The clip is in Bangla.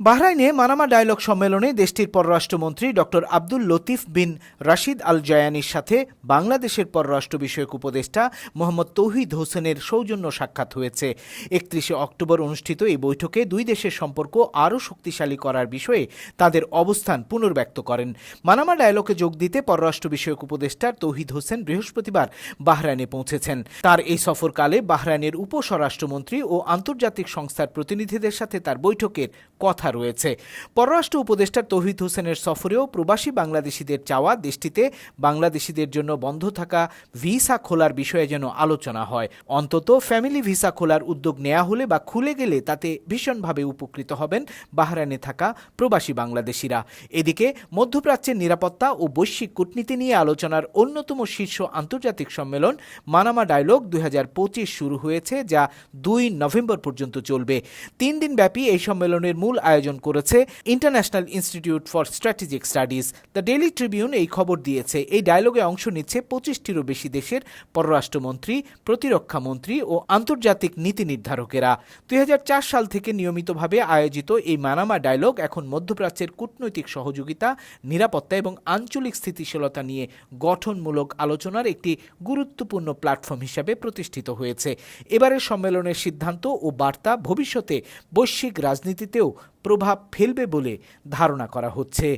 বাহরাইনে মানামা ডায়ালগ সম্মেলনে দেশটির পররাষ্ট্রমন্ত্রী doctor Abdul Latif bin Rashid Al জায়ানির সাথে বাংলাদেশের পররাষ্ট্র বিষয়ক উপদেষ্টা মোহাম্মদ তৌহিদ হোসেনের সৌজন্য সাক্ষাৎ হয়েছে। একত্রিশে অক্টোবর অনুষ্ঠিত এই বৈঠকে দুই দেশের সম্পর্ক আরও শক্তিশালী করার বিষয়ে তাদের অবস্থান পুনর্ব্যক্ত করেন। মানামা ডায়ালগে যোগ দিতে পররাষ্ট্র বিষয়ক উপদেষ্টা তৌহিদ হোসেন বৃহস্পতিবার বাহরাইনে পৌঁছেছেন। তার এই সফরকালে বাহরাইনের উপস্বরাষ্ট্রমন্ত্রী ও আন্তর্জাতিক সংস্থার প্রতিনিধিদের সাথে তার বৈঠকের কথা রয়েছে। পররাষ্ট্র উপদেষ্টা তৌহিদ হোসেনের সফরেও প্রবাসী বাংলাদেশিদের চাওয়া দেশটিতে বাংলাদেশিদের জন্য বন্ধ থাকা ভিসা খোলার বিষয়ে যেন আলোচনা হয়। অন্তত ফ্যামিলি ভিসা খোলার উদ্যোগ নেওয়া হলে বা খুলে গেলে তাতে ভীষণভাবে উপকৃত হবেন বাহরাইনে থাকা প্রবাসী বাংলাদেশিরা। এদিকে মধ্যপ্রাচ্যের নিরাপত্তা ও বৈশ্বিক কূটনীতি নিয়ে আলোচনার অন্যতম শীর্ষ আন্তর্জাতিক সম্মেলন মানামা ডায়লগ দুই হাজার পঁচিশ শুরু হয়েছে, যা দুই নভেম্বর পর্যন্ত চলবে। তিন দিন ব্যাপী এই সম্মেলনের মূল আয়োজন করেছে International Institute for Strategic Studies. The Daily Tribune এই খবর দিয়েছে। এই ডায়লগে অংশ নিচ্ছে পঁচিশটিরও বেশি দেশের পররাষ্ট্রমন্ত্রী, প্রতিরক্ষা মন্ত্রী ও আন্তর্জাতিক নীতি নির্ধারকেরা। দুই হাজার চার সাল থেকে নিয়মিতভাবে আয়োজিত এই মানামা ডায়লগ এখন মধ্যপ্রাচ্যের কূটনৈতিক সহযোগিতা, নিরাপত্তা এবং আঞ্চলিক স্থিতিশীলতা নিয়ে গঠনমূলক আলোচনার একটি গুরুত্বপূর্ণ প্ল্যাটফর্ম হিসাবে প্রতিষ্ঠিত হয়েছে। এবারের সম্মেলনের সিদ্ধান্ত ও বার্তা ভবিষ্যতে বৈশ্বিক রাজনীতিতেও প্রভাব ফেলবে বলে ধারণা করা হচ্ছে।